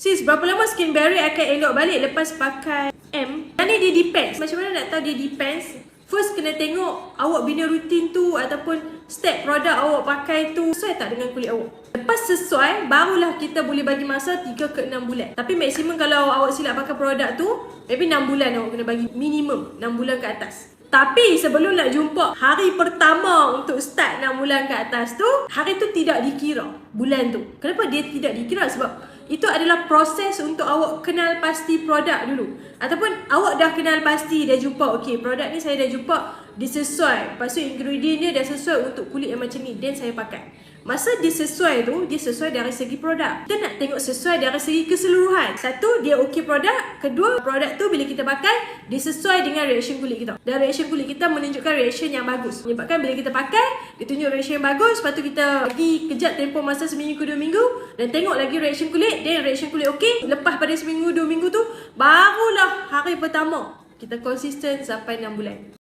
Sis, berapa lama skin barrier akan elok balik lepas pakai M? Dan ni dia depends. Macam mana nak tahu dia depends? First kena tengok awak bina rutin tu ataupun step produk awak pakai tu sesuai tak dengan kulit awak. Lepas sesuai, barulah kita boleh bagi masa 3 ke 6 bulan. Tapi maksimum kalau awak silap pakai produk tu, maybe 6 bulan awak kena bagi minimum 6 bulan ke atas. Tapi sebelum nak jumpa hari pertama untuk start 6 bulan ke atas tu, hari tu tidak dikira bulan tu. Kenapa dia tidak dikira? Sebab itu adalah proses untuk awak kenal pasti produk dulu. Ataupun awak dah kenal pasti, dah jumpa, okay produk ni saya dah jumpa, dia sesuai. Lepas tu ingredient dia dah sesuai untuk kulit yang macam ni, then saya pakai. Masa dia sesuai tu, dia sesuai dari segi produk. Kita nak tengok sesuai dari segi keseluruhan. Satu, dia okey produk. Kedua, produk tu bila kita pakai, dia sesuai dengan reaction kulit kita. Dan reaction kulit kita menunjukkan reaction yang bagus. Menyebabkan bila kita pakai, dia tunjuk reaction yang bagus. Lepas tu kita lagi kejap tempoh masa seminggu ke dua minggu. Dan tengok lagi reaction kulit. Dan reaction kulit okey. Lepas pada seminggu dua minggu tu, barulah hari pertama kita konsisten sampai 6 bulan.